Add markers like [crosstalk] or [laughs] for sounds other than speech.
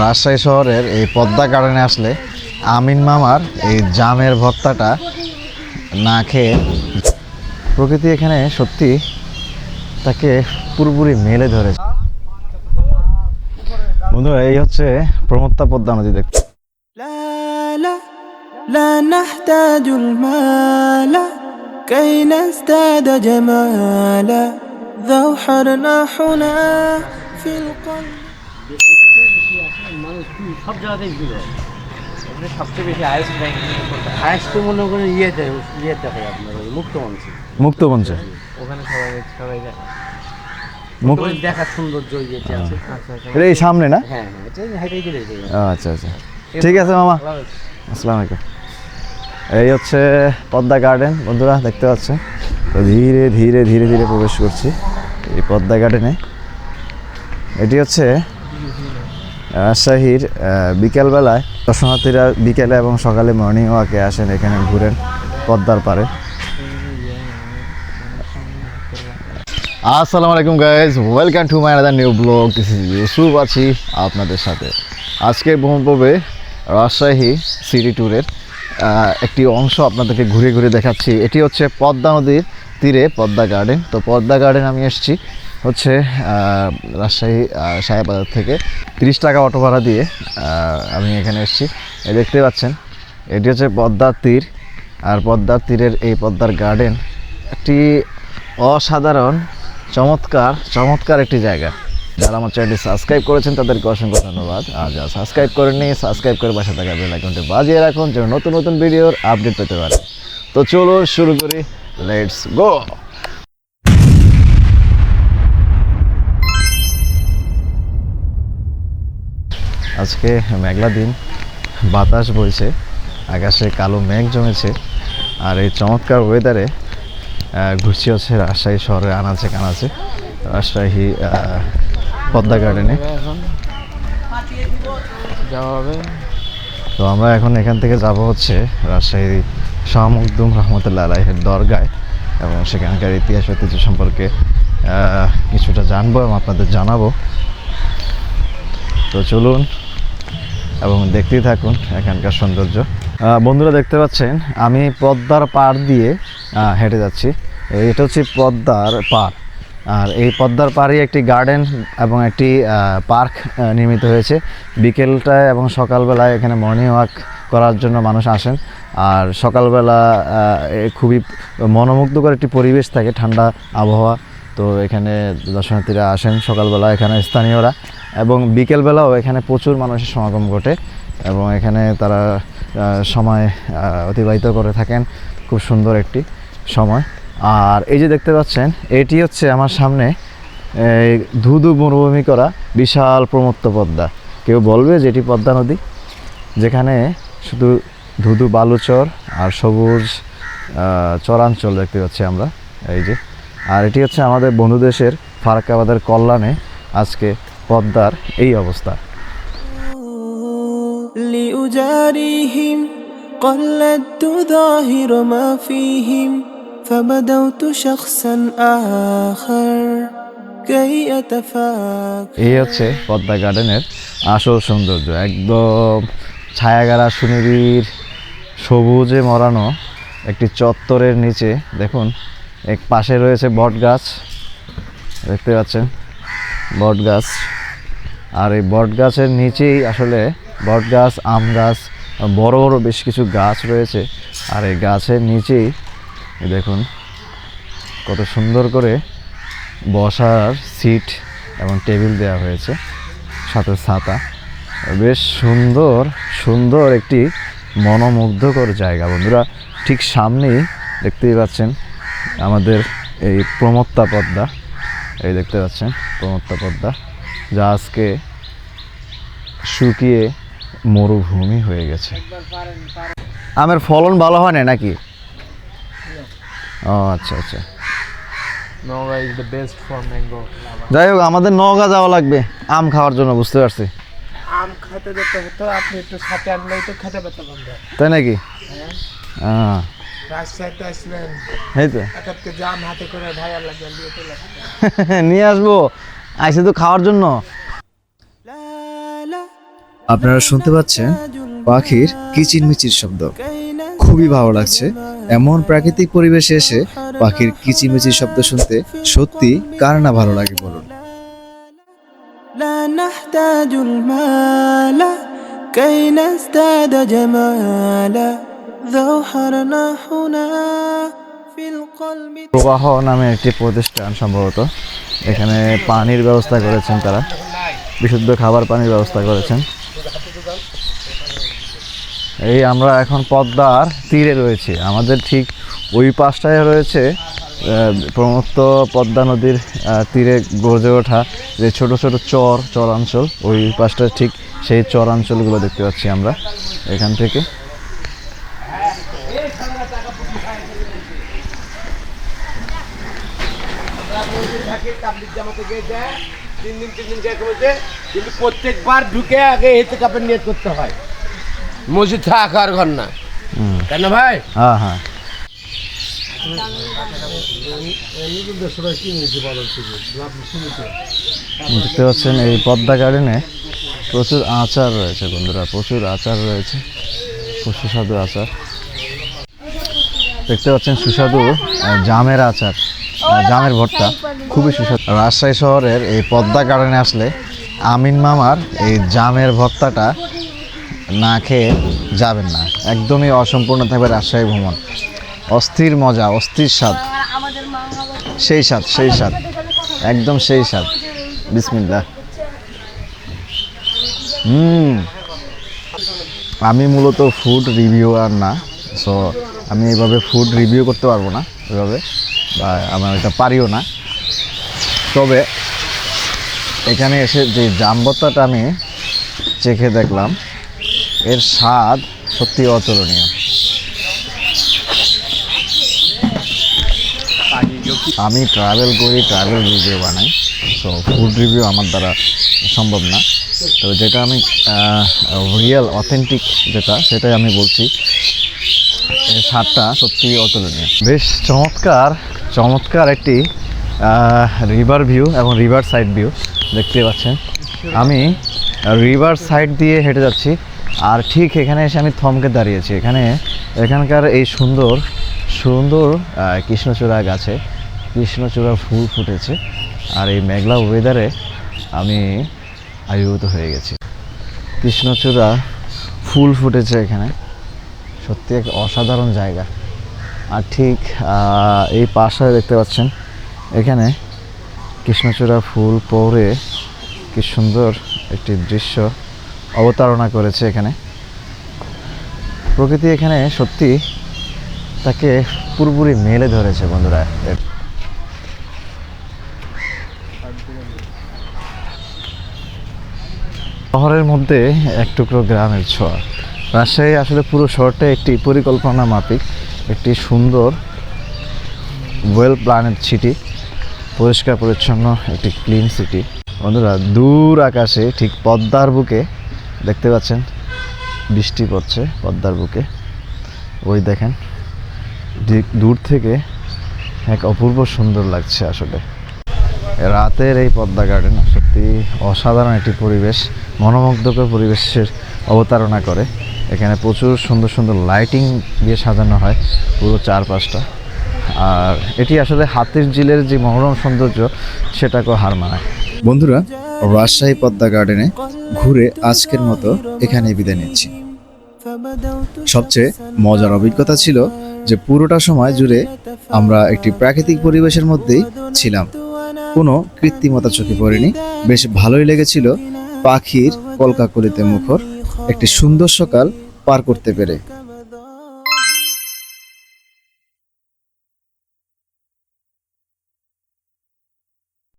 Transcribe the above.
রাজশাহী শহরের এই পদ্মা গার্ডেনে আসলে আমিন মামার এই জামের ভর্তাটা না খেয়ে প্রকৃতি এখানে সত্যি তাকে পুরোপুরি মেলে ধরেছে বন্ধুরা এই হচ্ছে প্রমত্তা পদ্মা নদী দেখতে لا لا لا نحتاج المال كي نزداد جمالا ذو حرناحنا في القلب মানুষ সব জায়গাতেই ভিড় হয়। এখানে সবচেয়ে বেশি হায়েস্ট ব্যাংক হায়েস্ট তো মনে করেন ইয়েতে দেখে আপনার ওই মুক্ত মঞ্চে মুক্ত মঞ্চে ওখানে সবাই সবাই দেখে মুক্ত সৌন্দর্য ইয়েতে আছে। এটা এই সামনে না? হ্যাঁ হ্যাঁ এটা হাইটাই গেলে আচ্ছা আচ্ছা। ঠিক আছে মামা। আসসালামু আলাইকুম। এই হচ্ছে পদ্মা গার্ডেন বন্ধুরা দেখতে পাচ্ছেন? তো ধীরে ধীরে ধীরে ধীরে প্রবেশ করছি এই পদ্মা গার্ডেনে এটি হচ্ছে রাজশাহীর বিকেলবেলায় দর্শনার্থীরা বিকেলে এবং সকালে মর্নিং ওয়াকে আসেন, এখানে ঘুরেন পদ্মার পারে আসসালামু আলাইকুম guys welcome to my another new blog Yusuf আছি আপনাদের সাথে। আজকে ভ্রমণ ভ্রমণপর্বে রাজশাহী সিটি ট্যুরের একটি অংশ আপনাদেরকে ঘুরে ঘুরে দেখাচ্ছি। এটি হচ্ছে পদ্মা নদীর তীরে পদ্মা গার্ডেন তো পদ্মা গার্ডেন আমি এসেছি। হচ্ছে রাজশাহী সাহেবাজার থেকে তিরিশ টাকা অটো ভাড়া দিয়ে আমি এখানে এসেছি। দেখতে পাচ্ছেন, এটি হচ্ছে পদ্মার তীর। আর পদ্মার তীরের এই পদ্মার গার্ডেন একটি অসাধারণ, চমৎকার চমৎকার একটি জায়গা। যারা আমার চ্যানেলটি সাবস্ক্রাইব করেছেন, তাদেরকে অসংখ্য ধন্যবাদ। আর যারা সাবস্ক্রাইব করেননি সাবস্ক্রাইব করে বাসা থাকা বেল আইকনটি বাজিয়ে রাখুন, যেন নতুন নতুন ভিডিওর আপডেট পেতে পারে। তো চলো শুরু করি লেটস গো আজকে মেঘলা দিন বাতাস বইছে আকাশে কালো মেঘ জমেছে আর এই চমৎকার ওয়েদারে ঘুরছি হচ্ছে রাজশাহী শহরের আনাচে কানাচে রাজশাহী পদ্মা গার্ডেনে যাওয়া হবে। তো আমরা এখন এখান থেকে যাব হচ্ছে রাজশাহী শাহ মখদুম রহমতুল্লাহ আলাইহের দরগায় এবং সেখানকার ইতিহাস ঐতিহ্য সম্পর্কে কিছুটা জানব এবং আপনাদের জানাব। তো চলুন এবং দেখতেই থাকুন এখানকার সৌন্দর্য। বন্ধুরা দেখতে পাচ্ছেন, আমি পদ্মার পাড় দিয়ে হেঁটে যাচ্ছি। এটা হচ্ছে পদ্মার পাড়। আর এই পদ্মার পাড়ে একটি গার্ডেন এবং একটি পার্ক নির্মিত হয়েছে। বিকেলটায় এবং সকালবেলায় এখানে মর্নিং ওয়াক করার জন্য মানুষ আসেন। আর সকালবেলা খুবই মনোমুগ্ধকর একটি পরিবেশ থাকে, ঠান্ডা আবহাওয়া। তো এখানে দর্শনার্থীরা আসেন সকালবেলা এখানে স্থানীয়রা এবং বিকেলবেলাও এখানে প্রচুর মানুষের সমাগম ঘটে এবং এখানে তারা সময় অতিবাহিত করে থাকেন। খুব সুন্দর একটি সময়। আর এই যে দেখতে পাচ্ছেন, এটি হচ্ছে আমার সামনে ধুধু মরুভূমি করা বিশাল প্রমত্ত পদ্মা। কেউ বলবে যে এটি পদ্মা নদী? যেখানে শুধু ধুধু বালুচর আর সবুজ চরাঞ্চল দেখতে পাচ্ছি আমরা। এই যে আর এটি হচ্ছে আমাদের বন্ধু দেশের ফারাক্কাবাদের কল্যাণে আজকে পদ্মার এই অবস্থা لأجاريهم قلدت ظاهر ما فيهم فبدوت شخصا آخر كي أتفاكر এই হচ্ছে পদ্মা গার্ডেনের আসল সৌন্দর্য একদম ছায়াগারা সুনিবিড় সবুজে মরানো একটি চত্বরের নিচে দেখুন এক পাশে রয়েছে বট গাছ, দেখতে পাচ্ছেন, বট গাছ। আর এই বট গাছের নিচেই আসলে বট গাছ, আম গাছ, বড় বড় বেশ কিছু গাছ রয়েছে। আর এই গাছের নিচেই দেখুন, কত সুন্দর করে বসার সিট এবং টেবিল দেওয়া হয়েছে, সাথে ছাতা। বেশ সুন্দর সুন্দর একটি মনোমুগ্ধকর জায়গা, বন্ধুরা। ঠিক সামনেই দেখতেই পাচ্ছেন আমাদের এই প্রমত্তা পদ্মা এই দেখতে পাচ্ছেন প্রমত্তা পদ্মা যা আজকে শুকিয়ে মরুভূমি হয়ে গেছে। আমের ফলন ভালো হয় না নাকি? ও আচ্ছা আচ্ছা। যাই হোক আমাদের নওগাঁ যাওয়া লাগবে আম খাওয়ার জন্য বুঝতে পারছি। আম খেতে যেতে হতো আপনি একটু সাথে আনলেই তো খেতে পেতাম তাই নাকি? হ্যাঁ। রাজশাহীতে আসলেন এই তো এক এক কেজি আম হাতে করে ভাইয়া লাগিয়ে দিয়ে চলে [laughs] নিয়ে আসবো আইসে তো খাওয়ার জন্য আপনারা শুনতে পাচ্ছেন পাখির কিচিরমিচির শব্দ খুবই ভালো লাগছে এমন প্রাকৃতিক পরিবেশে এসে পাখির কিচিরমিচির শব্দ শুনতে সত্যি কার না ভালো লাগে বলুন لا نحتاج المال كي نزداد جمالا প্রবাহ নামে একটি প্রতিষ্ঠান সম্ভবত। এখানে পানির ব্যবস্থা করেছেন তারা। বিশুদ্ধ খাবার পানির ব্যবস্থা করেছেন। এই আমরা এখন পদ্মার তীরে রয়েছে। আমাদের ঠিক ওই পাশটায় রয়েছে প্রমত্ত পদ্মা নদীর তীরে গজে ওঠা যে ছোট ছোট চর, চরাঞ্চল, ওই পাশটায় ঠিক সেই চরাঞ্চলগুলো দেখতে পাচ্ছি আমরা এখান থেকে। তিন দিন তিন দিন কিন্তু প্রত্যেকবার ঢুকে আগে হেতে কাপের নিয়ত করতে হয়। মসজিদ থাকার ঘর না। কেন ভাই? হ্যাঁ হ্যাঁ। দেখতে পাচ্ছেন এই পদ্মা গার্ডেনে প্রচুর আচার রয়েছে বন্ধুরা প্রচুর আচার রয়েছে সুস্বাদু আচার। দেখতে পাচ্ছেন সুস্বাদু জামের আচার। জামের ভর্তা। খুবই সুস্বাদু। রাজশাহী শহরের এই পদ্মা গার্ডেনে আসলে আমিন মামার এই জামের ভর্তাটা না খেয়ে যাবেন না। একদমই অসম্পূর্ণ থাকবে রাজশাহী ভ্রমণ। অস্থির মজা, অস্থির স্বাদ। সেই স্বাদ সেই স্বাদ। একদম সেই স্বাদ। বিসমিল্লাহ। হুম। আমি মূলত ফুড রিভিউয়ার না সো আমি এইভাবে ফুড রিভিউ করতে পারব না, এভাবে। আমার এটা পারিও না। তবে এখানে এসে যে জাম্বত্তাটা আমি চেখে দেখলাম, এর স্বাদ সত্যি অতুলনীয়। আমি ট্রাভেল করি, ট্রাভেল রিভিউ বানাই সো ফুড রিভিউ আমার দ্বারা সম্ভব না। তো যেটা আমি রিয়েল অথেন্টিক যেটা, সেটাই আমি বলছি। স্বাদটা সত্যি অতুলনীয়। বেশ চমৎকার চমৎকার একটি রিভার ভিউ এবং রিভার সাইড ভিউ দেখতে পাচ্ছেন। আমি রিভার সাইড দিয়ে হেঁটে যাচ্ছি, আর ঠিক এখানে এসে আমি থমকে দাঁড়িয়েছি। এখানে, এখানকার এই সুন্দর সুন্দর কৃষ্ণচূড়া গাছে কৃষ্ণচূড়া ফুল ফুটেছে, আর এই মেঘলা ওয়েদারে আমি আবির্ভূত হয়ে গেছি। কৃষ্ণচূড়া ফুল ফুটেছে এখানে। সত্যি এক অসাধারণ জায়গা। আর ঠিক এই পাশে দেখতে পাচ্ছেন, এখানে কৃষ্ণচূড়া ফুল পরে কি সুন্দর একটি দৃশ্য অবতারণা করেছে এখানে। প্রকৃতি এখানে সত্যি তাকে পুরোপুরি মেলে ধরেছে বন্ধুরা। শহরের মধ্যে এক টুকরো গ্রামের ছোঁয়া। রাজশাহী আসলে পুরো শহরটা একটি পরিকল্পনা মাফিক, একটি সুন্দর ওয়েল প্ল্যানেড সিটি পরিষ্কার পরিচ্ছন্ন, একটি ক্লিন সিটি বন্ধুরা, দূর আকাশে, ঠিক পদ্মার বুকে, দেখতে পাচ্ছেন, বৃষ্টি পড়ছে পদ্মার বুকে। ওই দেখেন দূর থেকে এক অপূর্ব সুন্দর লাগছে আসলে। রাতের এই পদ্মা গার্ডেন সত্যি অসাধারণ একটি পরিবেশ, মনোমুগ্ধকর পরিবেশের অবতারণা করে। এখানে প্রচুর সুন্দর সুন্দর লাইটিং দিয়ে সাজানো হয়, পুরো চারপাশটা। আর এটি আসলে হাতির ঝিলের যে মনোরম সৌন্দর্য, সেটাকেও হার মানায়। বন্ধুরা, রাজশাহী পদ্মা গার্ডেনে ঘুরে আজকের মতো এখানে বিদায় নিচ্ছি। সবচেয়ে মজার অভিজ্ঞতা ছিল যে পুরোটা সময় জুড়ে আমরা একটি প্রাকৃতিক পরিবেশের মধ্যেই ছিলাম। কোনো কৃত্রিমতা চোখে পড়েনি। বেশ ভালোই লেগেছিল পাখির কলকাকলিতে মুখর একটি সুন্দর সকাল পার করতে পেরে।